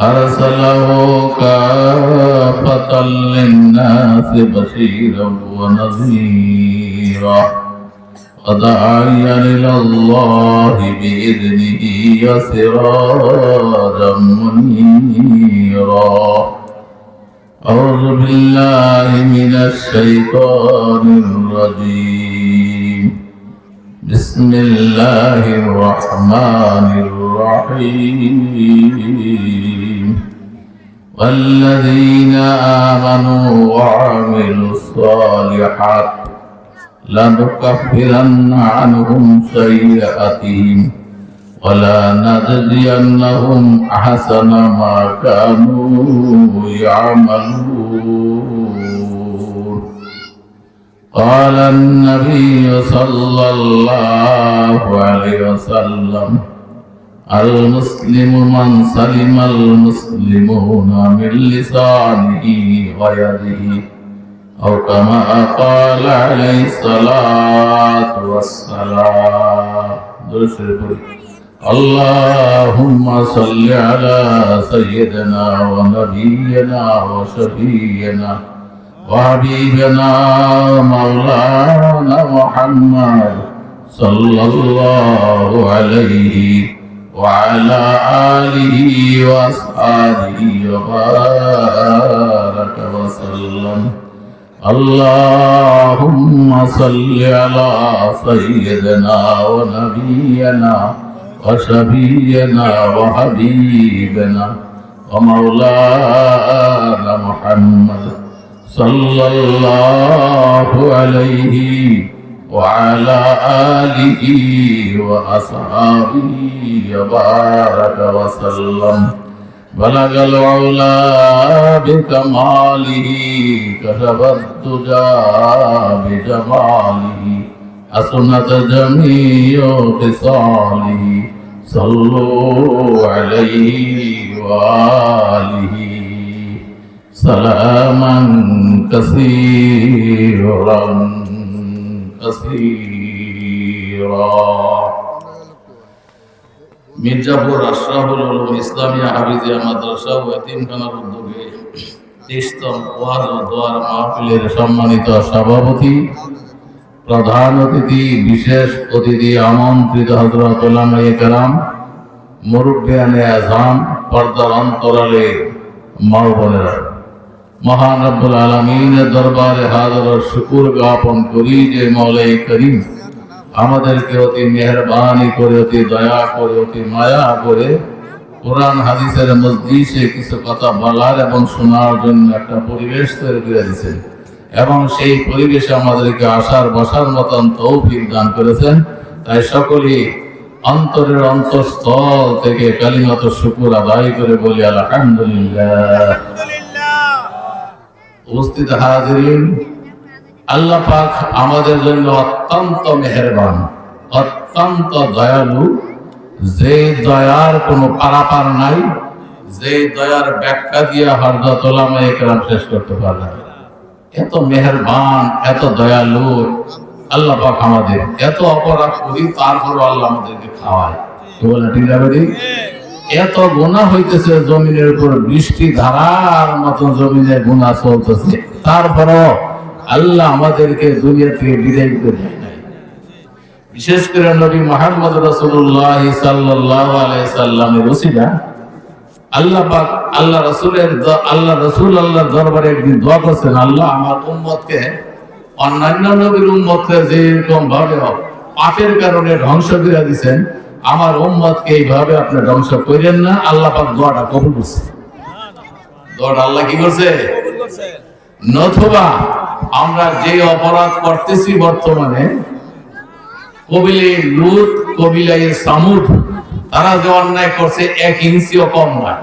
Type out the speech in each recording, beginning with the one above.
أرسله كافة للناس بشيرا ونذيرا. وداعيا إلى الله بإذنه وسراجا منيرا. أعوذ بالله من الشيطان الرجيم. بسم الله الرحمن الرحيم. والذين آمنوا وعملوا الصالحات لنكفرن عنهم سيئاتهم ولا نجزينهم أحسن ما كانوا يعملون. قال النبي صلى الله عليه وسلم المسلم من سلم المسلمون من لسانه ويده أو كما قال عليه الصلاة والسلام درس البري. اللهم صل على سيدنا ونبينا وشفينا وحبيبنا مولانا محمد صلى الله عليه وعلى آله وأصحابه وبارك وسلم. اللهم صل على سيدنا ونبينا وشفينا وحبيبنا ومولانا محمد صلى الله عليه وعلى آله وأصحابه وبارك وسلم. بلغ العلا بكماله كشف الدجى بجماله حسنت جميع خصاله. صلوا عليه وآله سلاما كثيرا كثيرا মির্জাপুর আশরাফুল উলুম ইসলামিয়া হাফিজিয়া মাদ্রাসা ও এতিমখানার উদ্যোগে তেইশতম ওয়াজ ও দোয়ার মাহফিলের সম্মানিত সভাপতি প্রধান অতিথি বিশেষ অতিথি আমন্ত্রিত হজরত ওলামায়ে কেরাম মুরব্বিয়ানে আজম পর্দার অন্তরালে মা বোনেরা মহান রব্বুল আলমিনের দরবারে হাজার শুকুর জ্ঞাপন করি যে মৌলাই করিম, আমাদেরকে অতি মেহরবানি করে, অতি দয়া করে, অতি মায়া করে কোরআন হাদিসের মসজিদে কিছু কথা বলার এবং শোনার জন্য একটা পরিবেশ তৈরি করে দিয়েছেন এবং সেই পরিবেশে আমাদেরকে আসার, বসার মতন তৌফিক দান করেছেন। তাই সকলেই অন্তরের অন্তঃস্থল থেকে কালিমাত শুকুর আদায় করে বলি, আলহামদুলিল্লাহ। উপস্থিত হাজিরিন, আল্লাহ পাক আমাদের জন্য অত্যন্ত মেহেরবান, অত্যন্ত দয়ালু। যে দয়ার কোনো পারাপার নাই, যে দয়ার ব্যাখ্যা দিয়ে হরদত ওলামা একরাম শেষ করতে পারবে এত মেহেরবান, এত দয়ালু, আল্লাহ পাক আমাদের এত অপরাধ করি তারপর আল্লাহ আমাদেরকে খাওয়ায়। কি বলে ঠিক? এত গুণা হইতেছে জমিনের উপর, বৃষ্টি ধারার মতন জমিনে গুণা চলতেছে। তারপরও আল্লাহ আমাদেরকে দুনিয়া থেকে বিদায় করে বিশেষ করে নবী মোহাম্মদ রসুল্লাহ সাল্লাহ আলাইসাল্লামের ওসিলা, আল্লাহ আল্লাহ রসুলের আল্লাহ রসুল আল্লাহ দরবারে একদিন দোয়া করছেন, আল্লাহ, আমার উম্মতকে, অন্যান্য নবীর উম্মতকে যেরকম ভাবে পাপের কারণে ধ্বংস করে দিছেন আমার উম্মতকে এইভাবে আপনি ধ্বংস করেন না, আল্লাহ পাক দোয়াটা কবুল করছে। দোয়াটা আল্লাহ কি করছে? নতুবা আমরা যে অপরাধ করতেছি বর্তমানে, কবিলে লুত কবিলায় সামুদ, তারা যে অন্যায় করছে, এক ইঞ্চিও কম নয়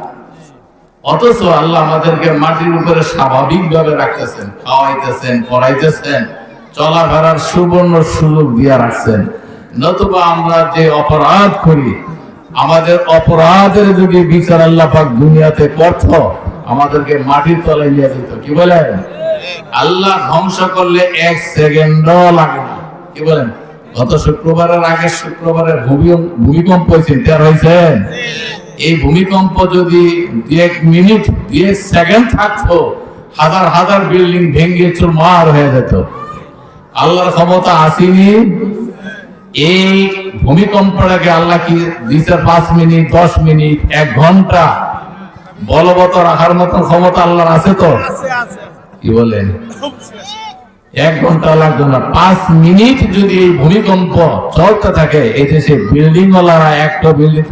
অথচ আল্লাহ আমাদেরকে মাটির উপরে স্বাভাবিক ভাবে রাখতেছেন, খাওয়াইতেছেন, পড়াইতেছেন, চলাফেরার সুবর্ণ সুযোগ দিয়ে রাখছেন। নতুবা আমরা যে অপরাধ করি, আমাদের অপরাধের যদি বিচার আল্লাহ পাক দুনিয়াতে করত, আমাদেরকে মাটির তলায় নিয়ে দিত কি বলেন? আল্লাহ ধ্বংস করলে এক সেকেন্ডও লাগে না। কি বলেন? গত শুক্রবারের আগে শুক্রবারের ভূমিকম্প হয়েছে এই ভূমিকম্প যদি এক মিনিট এক সেকেন্ড থাকতো, হাজার হাজার বিল্ডিং ভেঙে চুরমার হয়ে যেত। আল্লাহর ক্ষমতা আসেনি এই ভূমিকম্পটাকে আল্লাহ কি দিছে পাঁচ মিনিট দশ মিনিট এক ঘণ্টা? বলবত রাখার মতো ক্ষমতা আল্লাহর আছে তো? কি বলেন এক ঘণ্টা লাগবে না। পাঁচ মিনিট যদি এই ভূমিকম্প চলতে থাকে এই দেশে বিল্ডিং ওয়ালারা একটা বিল্ডিং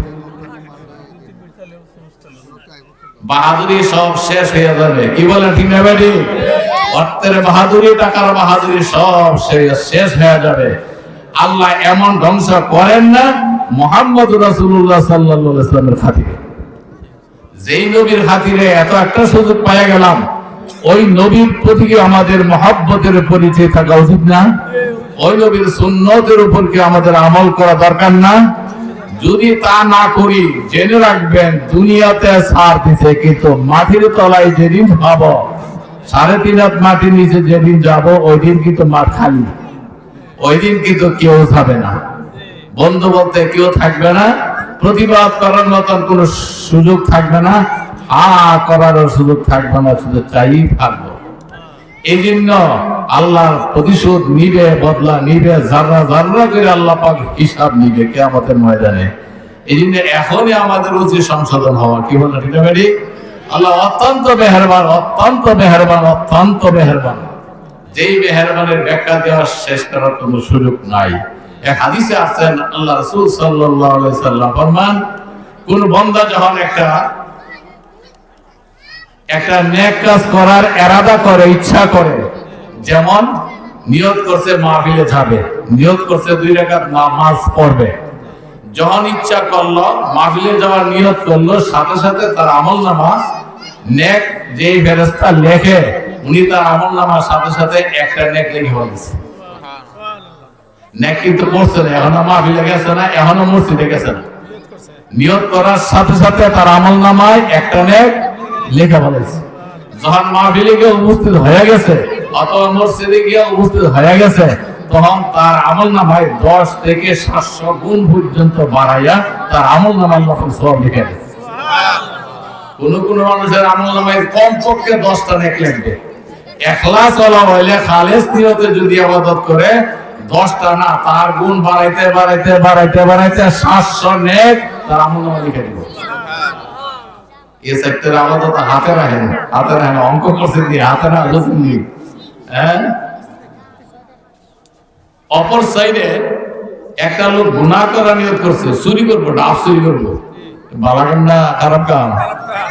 বাহাদুরি সব শেষ হয়ে যাবে। কি বলে ঠিক না অর্থের বাহাদুরি টাকার বাহাদুরি সব শেষ হয়ে যাবে। আল্লাহ এমন ধ্বংস করেন না মোহাম্মদ আলাইহি ওয়াসাল্লামের খাতিরে। যেই নবীর খাতিরে এত একটা সুযোগ পাইয়া গেলাম, ওই নবীর প্রতি আমাদের মহাব্বতের পরিচয় থাকা উচিত না। ওই নবীর সুন্নতের উপর কি আমাদের আমল করা দরকার না? যদি তা না করি, জেনে রাখবেন, দুনিয়াতে সার দিছে, কিন্তু মাটির তলায় যেদিন ভাব, সাড়ে তিন হাত মাটির নিচে যেদিন যাব, ওই দিন কিন্তু মাঠ খালি। ওই দিন কিন্তু কেউ যাবে না। বন্ধু বলতে কেউ থাকবে না, প্রতিবাদ করার মতন কোনো সুযোগ থাকবে না, হা করারও সুযোগ থাকবে না, শুধু চাই থাকব। এই জন্য আল্লাহর প্রতিশোধ নিবে, বদলা নিবে জাররা জাররা করে আল্লাহ পাক হিসাব নিবে কেয়ামতের ময়দানে। এই জন্য এখনই আমাদের উচিত সংশোধন হওয়া, কি বলে ঠিক আল্লাহ অত্যন্ত মেহরবান অত্যন্ত মেহরবান অত্যন্ত মেহরবান। যেই মেহরবানের ব্যাখ্যা দেওয়ার শেষ করার কোনো সুযোগ নাই। এক হাদিসে আছেন, আল্লাহ রাসূল আলাইহি সাল্লাম ফরমান, কোন বান্দা যখন একটা একটা নেক কাজ করার এরাদা করে, ইচ্ছা করে, যেমন নিয়ত করছে মাহফিলে যাবে, নিয়ত করছে দুই রাকাত নামাজ পড়বে, যখন ইচ্ছা করল, মাহফিলে যাওয়ার নিয়ত করল, সাথে সাথে তার আমল নামা নেক যেই ফেরেস্তা লেখে উনি তার আমল নামার সাথে সাথে একটা নেক নেক কিন্তু করছে না, এখনও গেছে না, এখনও মসজিদে গেছে না। নিয়ত করার সাথে সাথে তার আমল নামায় একটা নেক লেখা বলেছে যখন মাহফিলে গিয়ে উপস্থিত হয়ে গেছে, অথবা মসজিদে গিয়ে উপস্থিত হয়ে গেছে, তখন তার আমল নামায় দশ থেকে সাতশো গুণ পর্যন্ত বাড়াইয়া তার আমল নামার মতন সব লিখে কোন কোন মানুষের আমল নামায় কমপক্ষে দশটা নেক লিখবে এখলাস ওলা হইলে খালেস নিয়তে যদি আবাদত করে, দশটা না, তার গুণ বাড়াইতে বাড়াইতে বাড়াইতে বাড়াইতে সাতশো নেক তার আমল লিখে দিব। এই সেক্টরে আপাতত হাতে রাখেন হাতে রাখেন অঙ্ক করছে দিয়ে হাতে নি হ্যাঁ? অপর সাইডে একটা লোক গুনাহ করা নিয়ত করছে, চুরি করব, ডাব চুরি করব। কাম খারাপ কাম।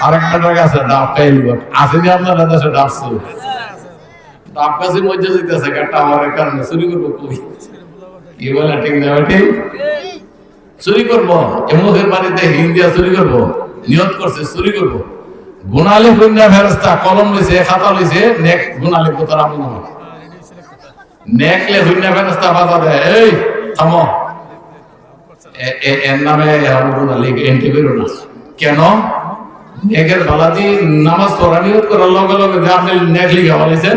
আরেকটা টাকা আছে, ডাব খাইল আসেনি আপনার দেশে ডাব চুরি? গাছের মধ্যে যেতেছে একটা আমার কারণে চুরি করব কই? কি বলে, ঠিক না ঠিক? চুরি করব, এমুখের বাড়িতে হিন্দিয়া চুরি করব, নিয়ত করছে, চুরি করব। গুণালে কন্যা ফেরস্তা কলম লইছে, খাতা লইছে, নেক গুণালে কোতার আমি নামা। নেকলে কন্যা ফেরস্তা বাধা দেয়, এই, থামো। এর নামে গুণালে এন্ট্রি করো না। কেন? নেকের বালাদি নামাজ পড়া নিয়ত করার লগে লগে আপনি নেক লিখা বলেছেন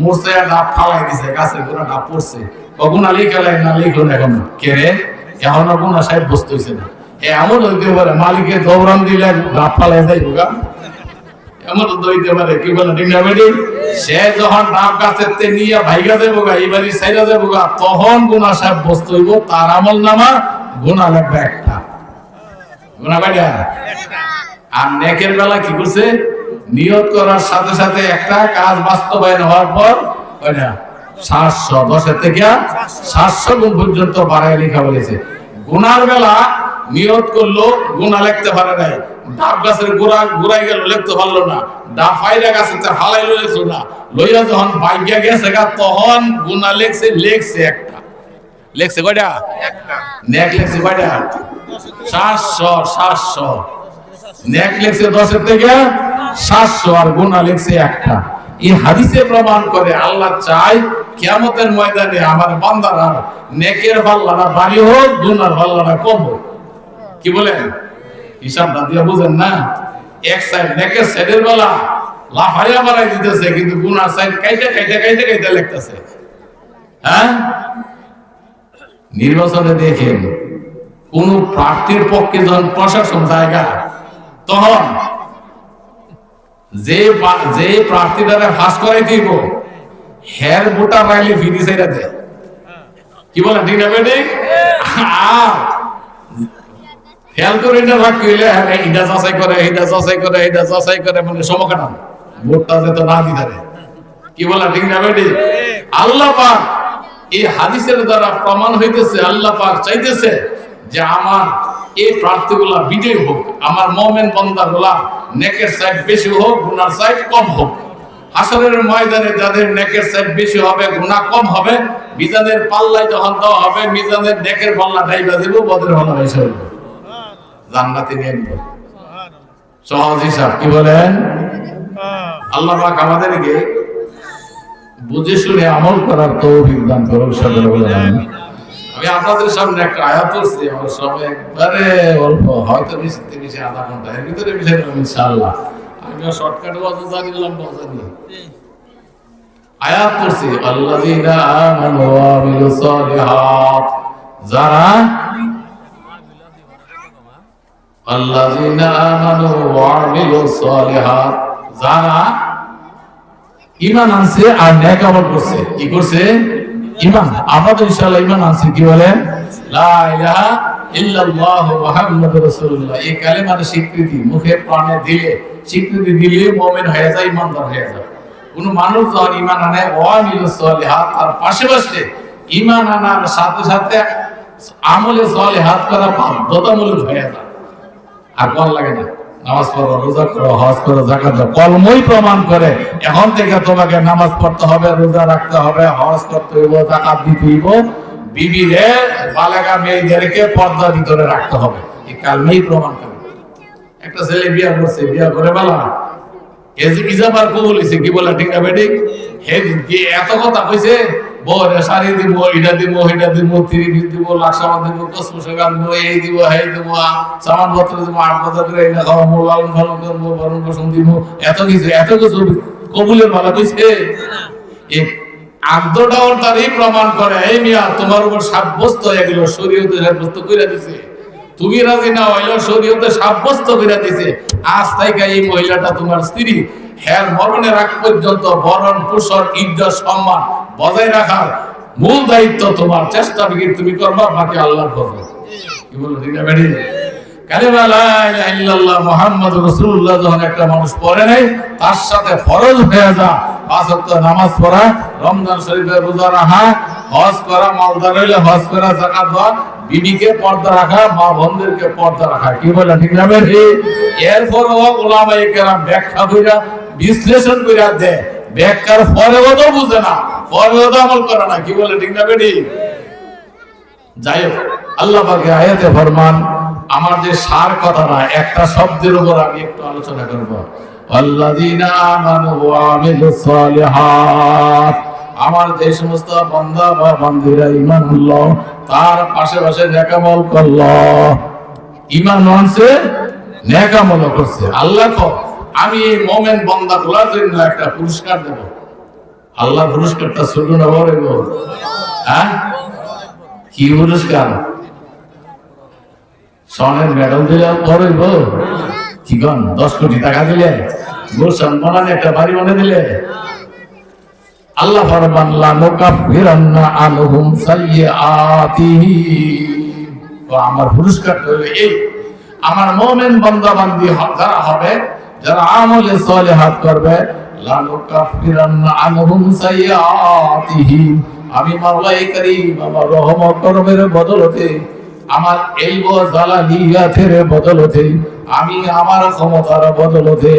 মোরসে ডাব ফালাই দিছে গাছে পুরো ডাব পড়ছে। কখন আলি খেলাই না লিখুন এখন। কে রে? এখনও কোন সাহেব বসতে হয়েছে না। এমন হইতে পারে, মালিকে দৌড়ান দিলে ডাব ফালাই দেয় গা। এমন হইতে পারে, কি বলে ঠিক না বেটি সে যখন ডাব গাছের তে নিয়ে ভাইগা দেবো গা এবারই সাইডা দেবো গা, তখন গুনা সাহেব বসতে হইব, তার আমল নামা গুনা লাগবে একটা। গুনা কয়টা আর নেকের বেলা কি করছে? নিয়ত করার সাথে সাথে একটা কাজ বাস্তবায়ন হওয়ার পর সাতশো দশের থেকে সাতশো গুণ পর্যন্ত বাড়ায় লেখা বলেছে। গুনার বেলা নিয়ত করল গুণা লিখতে পারে নাই। ডাব গাছের গোড়া গোড়াই গেল লিখতে পারল না। ডাব ফাইরা গাছে তার হালাইলো লিখছো না। লইয়া যখন বাইকিয়া গেছে গা তখন গুণা লেখছে লেখছে একটা। লেখছে কয়টা? নেক লেখছে কয়টা? সাতশো সাতশো। নেক লেখছে দশের থেকে সাতশো আর গুণা লেখছে একটা। এই হাদিসে প্রমাণ করে আল্লাহ চায় কিয়ামতের ময়দানে আমার বান্দারা নেকের পাল্লাটা বাড়ি হোক, গুনার পাল্লাটা কম হোক। কি বলেন? হিসাবটা দিয়ে বুঝেন না? এক সাইড নেকের সাইডের বেলা লাফাইয়া বাড়াই দিতেছে, কিন্তু গুনার সাইড কাইতে কাইতে কাইতে কাইতে লিখতেছে হ্যাঁ? নির্বাচনে দেখেন, কোন প্রার্থীর পক্ষে যখন প্রশাসন জায়গা তখন যে যে প্রার্থীটারে ফাঁস করাই দিব, হের ভোটার রাইলে ফিরি সাইডা দেয় কি বলে, ঠিক না করে এটা ভাগ কইলে এটা যাচাই করে, এটা যাচাই করে, এটা যাচাই করে মানে ভোটটা না কি বলে, ঠিক আল্লাহ পাক এই হাদিসের দ্বারা প্রমাণ হইতেছে, আল্লাহ পাক চাইতেছে যে আমার এই প্রার্থীগুলা বিজয় হোক, আমার মোমেন বন্দাগুলা নেকের সাইড বেশি হোক, গুনার সাইড কম হোক। হাসরের ময়দানে যাদের নেকের সাইড বেশি হবে, গুনাহ কম হবে, মিজানের পাল্লায় যখন দেওয়া হবে, মিজানের নেকের পাল্লা ডাইবা দিব, বদের পাল্লা বেশি হবে জান্নাতে নিয়ে সহজ হিসাব, কি বলেন? আল্লাহ পাক আমাদেরকে বুঝে শুনে আমল করার তৌফিক দান করুন সকলে বলে। আমি আপনাদের সামনে একটা আয়াত করছি আমার একবারে অল্প, হয়তো আধা ঘণ্টা, এর ভিতরে আমি শর্টকাটে জানি আয়াত করছি আল্লাযীনা আমানু ওয়া সালিহাত। যারা আল্লাযীনা আমানু ওয়া সালিহাত, যারা আনছে আর ন্যাক আমল করছে, কি করছে? ইমান, আমরা তো ইনশাআল্লাহ ইমান আনছি, কি বলেন? লা ইলাহা ইল্লাল্লাহ মুহাম্মাদুর এই স্বীকৃতি মুখে দিলে, স্বীকৃতি দিলে হয়ে যায় কোন যখন ইমান সাথে সাথে করা বাধ্যতামূলক হয়ে যায়। আর কল লাগে না। নামাজ পড়ো, রোজা করো, হজ করো জাকাত দাও। কলমই প্রমাণ করে এখন থেকে তোমাকে নামাজ পড়তে হবে, রোজা রাখতে হবে, হজ করতে হইব জাকাত দিতে হইব। বিবিরে, বালাগা মেয়েদেরকে পর্দার ভিতরে রাখতে হবে। এই কালমেই প্রমাণ করে। একটা ছেলে বিয়া করছে, বিয়া করে বেলা এজি ইজাবার কবুল হইছে, কি বলে ঠিক না বেটি হে এত কথা কইছে? বরে শাড়ি দিব এটা দিব এটা দিব থ্রি পিস দিব লাকসামা দিব দিব এই দিব হেই দিব সামান পত্র দিব আট বছর করে এই খাওয়া মোর লালন পালন করব ভরণ পোষণ দিব এত কিছু এত কিছু কবুলের মালা কইছে। ওর তারই প্রমাণ করে এই মিয়া তোমার উপর সাব্যস্ত হয়ে গেল শরীয়তে সাব্যস্ত করে দিছে। তুমি রাজি না হইল শরীয়তে সাব্যস্ত করে দিছে। আজ থেকে এই মহিলাটা তোমার স্ত্রী। হ্যার মরণের আগ পর্যন্ত বরণ পোষণ ইজ্জত, সম্মান বজায় রাখার মূল দায়িত্ব তোমার। চেষ্টা বিকির তুমি করবা, বাকি আল্লাহর করবে কি বলো, ঠিক না কালিমা লা ইলাহা ইল্লাল্লাহ মুহাম্মাদুর রাসূলুল্লাহ যখন একটা মানুষ পড়ে নাই, তার সাথে ফরজ হয়ে যা, পাঁচ ওয়াক্ত নামাজ পড়া, রমজান শরীফের রোজা রাখা, হজ করা, মালদার হইলে হজ করা, যাকাত দেওয়া বিবিকে পর্দা রাখা মা বোনদেরকে পর্দা রাখা। কি বলে ঠিক না বেঠি এরপর ও কেরাম ব্যাখ্যা কইরা বিশ্লেষণ কইরা দে। ব্যাখ্যার পরেও তো বুঝে না পরেও তো আমল করে না। কি বলে ঠিক না বেঠি যাই হোক আল্লাহ পাকে আয়াতে ফরমান আমার যে সার কথা না একটা শব্দের উপর আমি একটু আলোচনা করব। আল্লাযীনা আমানু ওয়া আমিলুস সালিহাত। আমার যে সমস্ত বন্ধা বা বান্দীরা ইমান আনলো, তার পাশে পাশে নেকামল করল। ঈমান আনছে নেকামল করছে। আল্লাহ তো আমি এই মোমেন বান্দাগুলোর জন্য একটা পুরস্কার দেব। আল্লাহ পুরস্কারটা ছোট না হইব? হ্যাঁ? কি পুরস্কার? স্বর্ণের মেডেল দিলে হইব কি কন দশ কোটি টাকা দিলে? গোলশান বানানে একটা বাড়ি বানিয়ে দিলে? আল্লাহ ফরমান, লা নুকাফিরান্না আনহুম সাইয়্যাতিহি। তো আমার পুরস্কার হলো এই। আমার মুমিন বান্দা বান্দি যারা হবে, যারা আমলে সালিহাত করবে, লা নুকাফিরান্না আনহুম সাইয়্যাতিহি। আমি মাওলাই করিম, আমার রহমত করবের বদলতে, আমার এলব জালালিয়াতের বদলতে, আমি আমার ক্ষমতার বদলতে,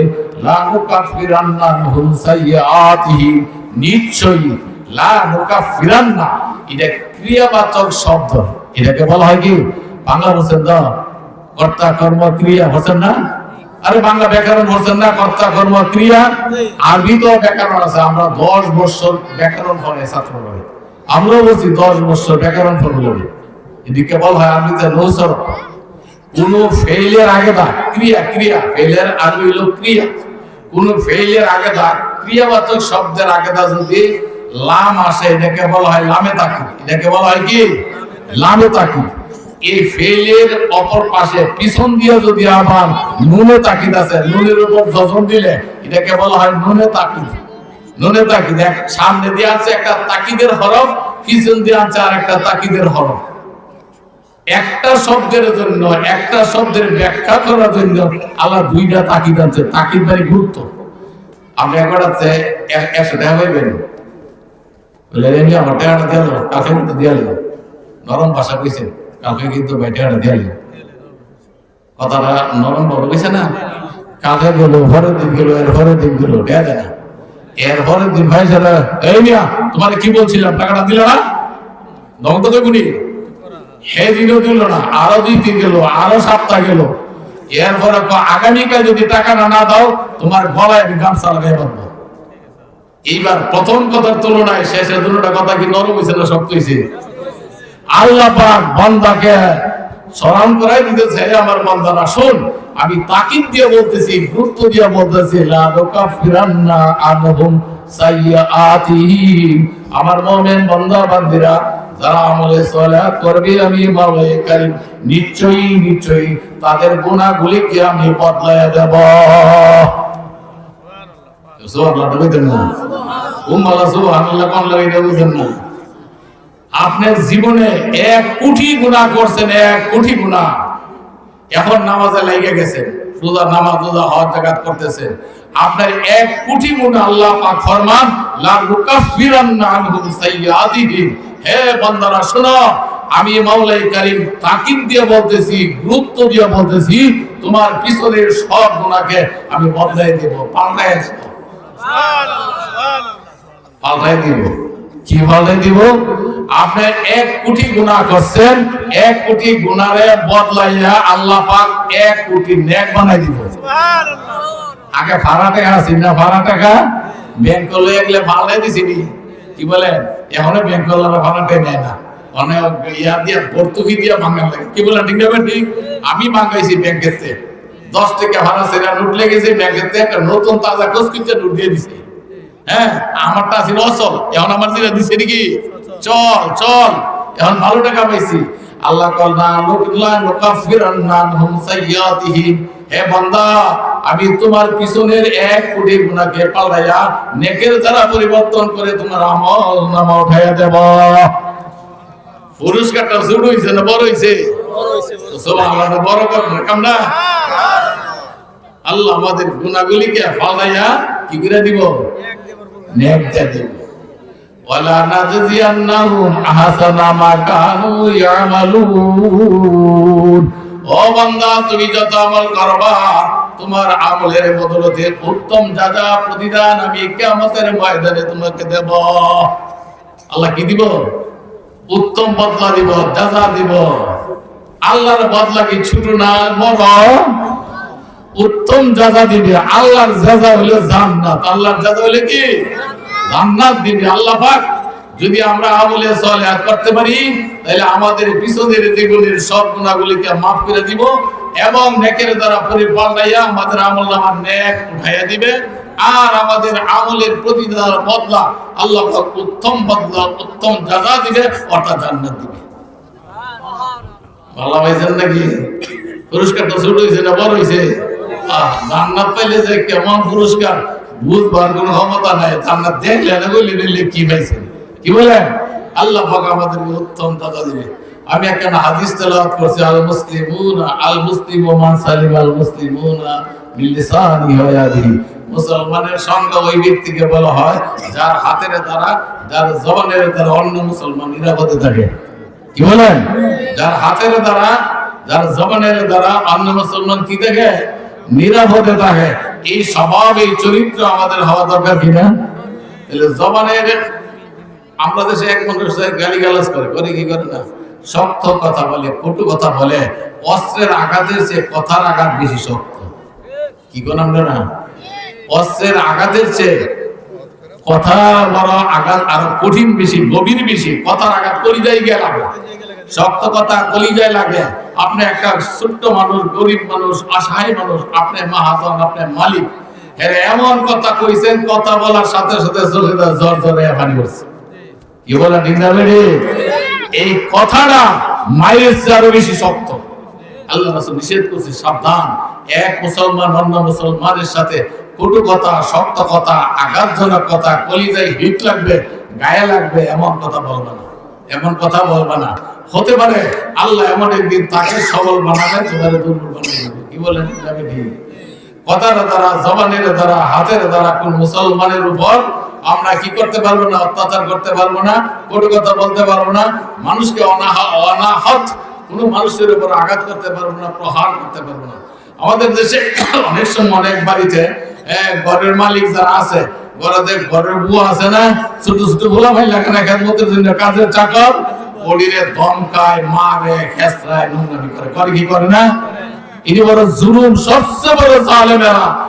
লা নুকাফিরান্না আনহুম সাইয়্যাতিহি। নিশ্চয়ই লা নুকাফিরান্না এটা ক্রিয়াবাচক শব্দ। এটাকে বলা হয় কি? বাংলা বলছেন তো কর্তা কর্ম ক্রিয়া বলছেন না? আরে বাংলা ব্যাকরণ বলছেন না কর্তা কর্ম ক্রিয়া। আরবি তো ব্যাকরণ আছে আমরা দশ বছর ব্যাকরণ পড়ে ছাত্র পড়ে আমরাও বলছি দশ বছর ব্যাকরণ পড়ে। এদিকে বলা হয় আরবিতে নৌসর। কোন ফেইলের আগে দা ক্রিয়া ক্রিয়া। ফেইলের আরবি হলো ক্রিয়া। কোন ফেইলের আগে দা ক্রিয়াবাচক শব্দের আগে যদি লাম আসে, এটাকে বলা হয় লামে তাকু এটাকে বলা হয় কি? লামে তাকু এই ফেলের অপর পাশে পিছন দিয়ে যদি আবার নুনে তাকিদ আছে, নুনের উপর যজন দিলে এটাকে বলা হয় নুনে তাকিদ নুনে তাকিদ সামনে দিয়ে আছে একটা তাকিদের হরফ, পিছন দিয়ে আছে আর একটা তাকিদের হরফ। একটা শব্দের জন্য, একটা শব্দের ব্যাখ্যা করার জন্য আল্লাহ দুইটা তাকিদ আছে তাকিদ মানে গুরুত্ব। কালকে কিন্তু নরম ভাষা কইছে কালকে কিন্তু ভাই কথাটা নরম না? কালকে দিন এর পরের দিন এর দিন এই তোমার কি বলছিলাম? টাকাটা দিল না? নগদ হে দিনও দিল না, আরও দুই দিন গেল, আরও সপ্তাহ গেল। এরপরে আগামীকাল যদি টাকা না দাও, তোমার গলায় আমি গামছা লাগাই পারব এইবার প্রথম কথার তুলনায় দুটোটা কথা কি নরম হয়েছে না শক্ত হয়েছে আল্লাহ পাক স্মরণ করাই দিতেছে, "হে আমার বান্দারা, শোন, আমি তাকিদ দিয়ে বলতেছি, গুরুত্ব দিয়ে বলতেছি, লা নুকাফিরান্না আনহুম আমার মুমিন বান্দা, বান্দিরা যারা আমলে সালাত করবে আমি মাওলাই কারীম। নিশ্চয়ই নিশ্চয়ই তাদের গুনাহগুলিকে আমি বদলায় দেব। আপনার জীবনে এক কোটি গুণা করছেন, এক কোটি গুণা। এখন নামাজে লেগে গেছেন নামাজ হওয়ার জায়গা করতেছেন। আপনার এক কোটি গুণা আল্লাহ ফরমান লা নুকাফিরান্না হে বান্দারা, শোনো, আমি মাওলাই কারীম তাকিদ দিয়ে বলতেছি, গুরুত্ব দিয়ে বলতেছি, তোমার পিছনের সব গুণাকে আমি বদলাই দেব পাল্টাই দেব। পাল্টাই দিব। কি পাল্টাই দিব? আপনি এক কোটি গুণা করছেন, এক কোটি গুণারে বদলাইয়া আল্লাহ পাক এক কোটি নেক বানাই দিব। আগে ভাড়া টাকা আছে না ভাড়া টাকা? ব্যাংক লয়ে গেলে ভাড়াই দিছিনি কি বলেন? এখনও ব্যাংক ভাড়া নেয় না। অনেক ইয়া দিয়া ভর্তুকি দিয়া ভাঙার লাগে। কি বলেন ঠিক না ঠিক। আমি ভাঙাইছি ব্যাংকের থেকে। দশ টাকা ভাড়া সেটা নোট লেগেছে ব্যাংকের থেকে। নতুন তাজা নোট দিয়ে দিছে। হ্যাঁ আমারটা ছিল এখন আমার যেটা দিছে নাকি? চল চল। এখন ভালো টাকা পাইছি। আল্লাহ কল না আনহুম সাইয়্যাতিহিম। হে বান্দা, আমি তোমার পিছনের এক কোটি গুনাহকে পাল্টাইয়া নেকের দ্বারা পরিবর্তন করে তোমার আমল নামা উঠাইয়া দেব। পুরস্কারটা ছোট হইছে না বড় হইছে? বড় কাম না? আল্লাহ আমাদের গুনাহগুলিকে পাল্টাইয়া কি করে দিব? নেক দিব। ওয়ালা নাজজিয়ান্নাহুম আহসানা মা কানু ইয়ামালুন। তুমি যত তোমার উত্তম প্রতিদান আমি তোমাকে আল্লাহ কি দিব? উত্তম বদলা দিব দিব। আল্লাহর বদলা কি ছোট না বড়? উত্তম যাজা দিবে, আল্লাহর যাজা হলো জান্নাত। আল্লাহর যাজা হলো কি? জান্নাত দিবে, আল্লাহ পাক যদি আমরা আমলে সলিহাত করতে পারি, তাহলে আমাদের পিছনের জীবনের সব গুণাগুলিকে মাফ করে দিব এবং নেকের দ্বারা পরিপাল্লাইয়া আমাদের আমল নামার নেক উঠাইয়া দিবে। আর আমাদের আমলের প্রতিদান বদলা, আল্লাহ উত্তম বদলা, উত্তম জাযা দিবে, অর্থাৎ জান্নাত দিবে। ভালো হয়েছেন নাকি? পুরস্কারটা ছোট হয়েছে না বড় হয়েছে? জান্নাত পাইলে যে কেমন পুরস্কার, বুঝবার কোনো ক্ষমতা নাই। জান্নাত দেখলে না, বললে কি পাইছেন? কি বলেন? আল্লাহ পাক উত্তম দাদা দিবে। আমি একটা হাদিস তেলাওয়াত করছি, আল মুসলিমুনা, আল মুসলিম ও মান সালিম, আল মুসলিমুনা বিল লিসানি মুসলমানের সঙ্গে ওই ব্যক্তিকে বলা হয় যার হাতের দ্বারা, যার জবানের দ্বারা অন্য মুসলমান নিরাপদে থাকে। কি বলেন? যার হাতের দ্বারা, যার জবানের দ্বারা অন্য মুসলমান কি দেখে? নিরাপদে থাকে। এই স্বভাব, এই চরিত্র আমাদের হওয়া দরকার কিনা? তাহলে জবানের আমরা দেশে এক মানুষ গালি গালাজ করে করে কি করে না? শক্ত কথা বলে, কটু কথা বলে, অস্ত্রের আঘাতের চেয়ে কথার আঘাত বেশি শক্ত কি কোন আমরা না? অস্ত্রের আঘাতের চেয়ে কথা আঘাত আরও কঠিন বেশি, গভীর বেশি, কথার আঘাত গিয়ে লাগে। শক্ত কথা লাগে। আপনি একটা ছোট্ট মানুষ, গরিব মানুষ, অসহায় মানুষ, আপনি মাহাজন, আপনি মালিক। এমন কথা কইছেন, কথা বলার সাথে সাথে যায় জ্বর পানি করছে এই কথাটা মায়ের চেয়ে আরও বেশি শক্ত। আল্লাহ রাসূল নিষেধ করছে, সাবধান। এক মুসলমান অন্য মুসলমানের সাথে কটু কথা, শক্ত কথা, আঘাতজনক কথা, কলিজায় হিট লাগবে, গায়ে লাগবে, এমন কথা বলবে না। এমন কথা বলবে না। হতে পারে আল্লাহ এমন একদিন তাকে সবল বানাবে, তোমার দুর্বল বানিয়ে দেবে। কি বলেন কথার দ্বারা, জবানের দ্বারা, হাতের দ্বারা কোন মুসলমানের উপর আমরা কি করতে পারব না? অত্যাচার করতে পারব না? কটু কথা বলতে পারব না? মানুষকে অনাহ- অনাহত কোনো মানুষের উপর আঘাত করতে পারব না, প্রহার করতে পারব না। আমাদের দেশে অনেক সময় অনেক বাড়িতে ঘরের মালিক যারা আছে ঘরে ঘরের বুয়া আছে না, ছোট ছোট ভোলা ভাই লাগে না, খেদমতের জন্য কাজের চাকর মারে খেসরায় নোংরামি করে। করে কি করে না? ইনি বড় জুলুম, সবচেয়ে বড় জালেমেরা।